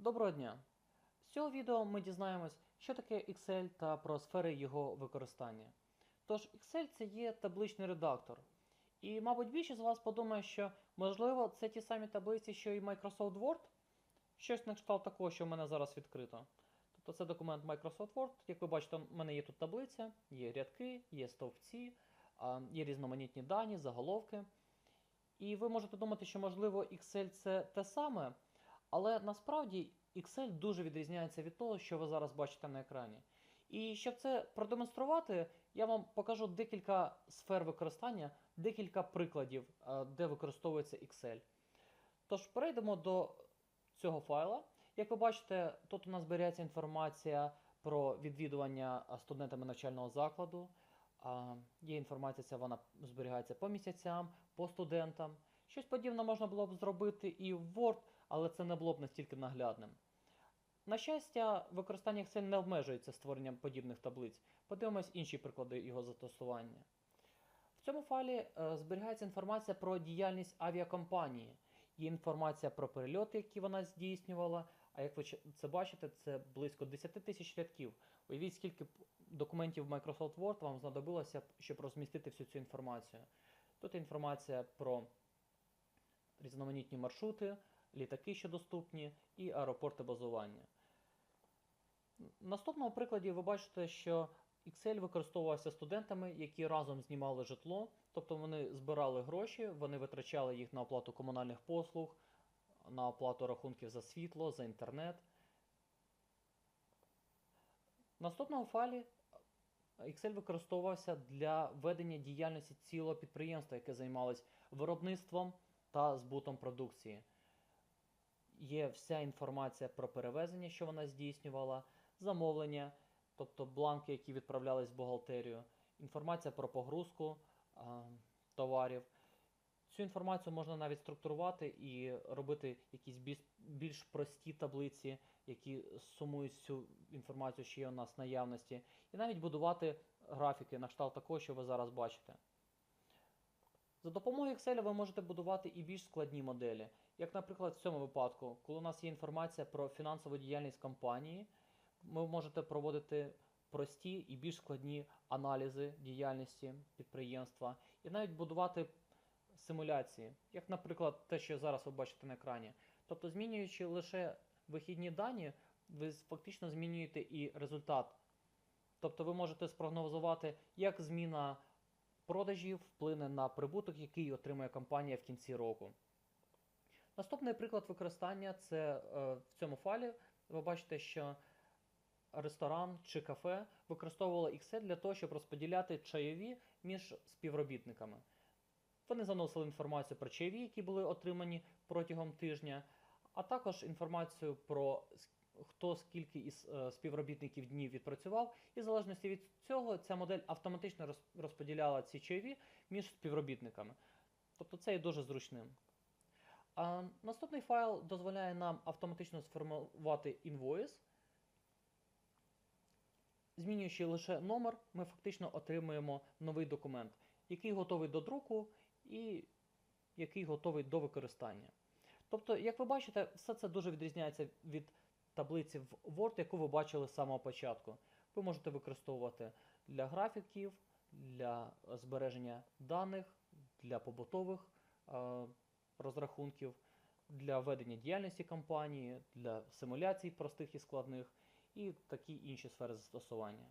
Доброго дня! З цього відео ми дізнаємось, що таке Excel та про сфери його використання. Тож, Excel це є табличний редактор. І, мабуть, більшість з вас подумає, що можливо це ті самі таблиці, що і Microsoft Word. Щось на кшталт такого, що в мене зараз відкрито. Тобто це документ Microsoft Word. Як ви бачите, в мене є тут таблиця, є рядки, є стовпці, є різноманітні дані, заголовки. І ви можете думати, що можливо Excel це те саме, але насправді Excel дуже відрізняється від того, що ви зараз бачите на екрані. І щоб це продемонструвати, я вам покажу декілька сфер використання, декілька прикладів, е, де використовується Excel. Тож перейдемо до цього файла. Як ви бачите, тут у нас зберігається інформація про відвідування студентами навчального закладу. Є інформація, ця вона зберігається по місяцям, по студентам. Щось подібне можна було б зробити і в Word, але це не було б настільки наглядним. На щастя, використання Excel не обмежується створенням подібних таблиць. Подивимось інші приклади його застосування. В цьому файлі е, зберігається інформація про діяльність авіакомпанії. Є інформація про перельоти, які вона здійснювала. А як ви це бачите, це близько 10 тисяч рядків. Уявіть, скільки документів Microsoft Word вам знадобилося, щоб розмістити всю цю інформацію. Тут інформація про різноманітні маршрути, літаки, що доступні, і аеропорти базування. В наступному прикладі ви бачите, що Excel використовувався студентами, які разом знімали житло, тобто вони збирали гроші, вони витрачали їх на оплату комунальних послуг, на оплату рахунків за світло, за інтернет. В наступному файлі Excel використовувався для ведення діяльності цілого підприємства, яке займалось виробництвом та збутом продукції. Є вся інформація про перевезення, що вона здійснювала, замовлення, тобто бланки, які відправлялись в бухгалтерію, інформація про погрузку а, товарів. Цю інформацію можна навіть структурувати і робити якісь більш, більш прості таблиці, які сумують всю інформацію, що є у нас в наявності, і навіть будувати графіки на кшталт такого, що ви зараз бачите. За допомогою Excel ви можете будувати і більш складні моделі. Як, наприклад, в цьому випадку, коли у нас є інформація про фінансову діяльність компанії, ви можете проводити прості і більш складні аналізи діяльності підприємства, і навіть будувати симуляції, як, наприклад, те, що зараз ви бачите на екрані. Тобто, змінюючи лише вихідні дані, ви фактично змінюєте і результат. Тобто ви можете спрогнозувати, як зміна продажів вплине на прибуток, який отримує компанія в кінці року. Наступний приклад використання це е, в цьому файлі. Ви бачите, що ресторан чи кафе використовувало Excel для того, щоб розподіляти чайові між співробітниками. Вони заносили інформацію про чайові, які були отримані протягом тижня, а також інформацію про хто скільки із е, співробітників днів відпрацював, і в залежності від цього ця модель автоматично розподіляла ці чайові між співробітниками. Тобто це є дуже зручним. А наступний файл дозволяє нам автоматично сформувати інвойс. Змінюючи лише номер, ми фактично отримуємо новий документ, який готовий до друку і який готовий до використання. Тобто, як ви бачите, все це дуже відрізняється від таблиці в Word, яку ви бачили з самого початку. Ви можете використовувати для графіків, для збереження даних, для побутових е, розрахунків, для ведення діяльності компанії, для симуляцій простих і складних, і такі інші сфери застосування.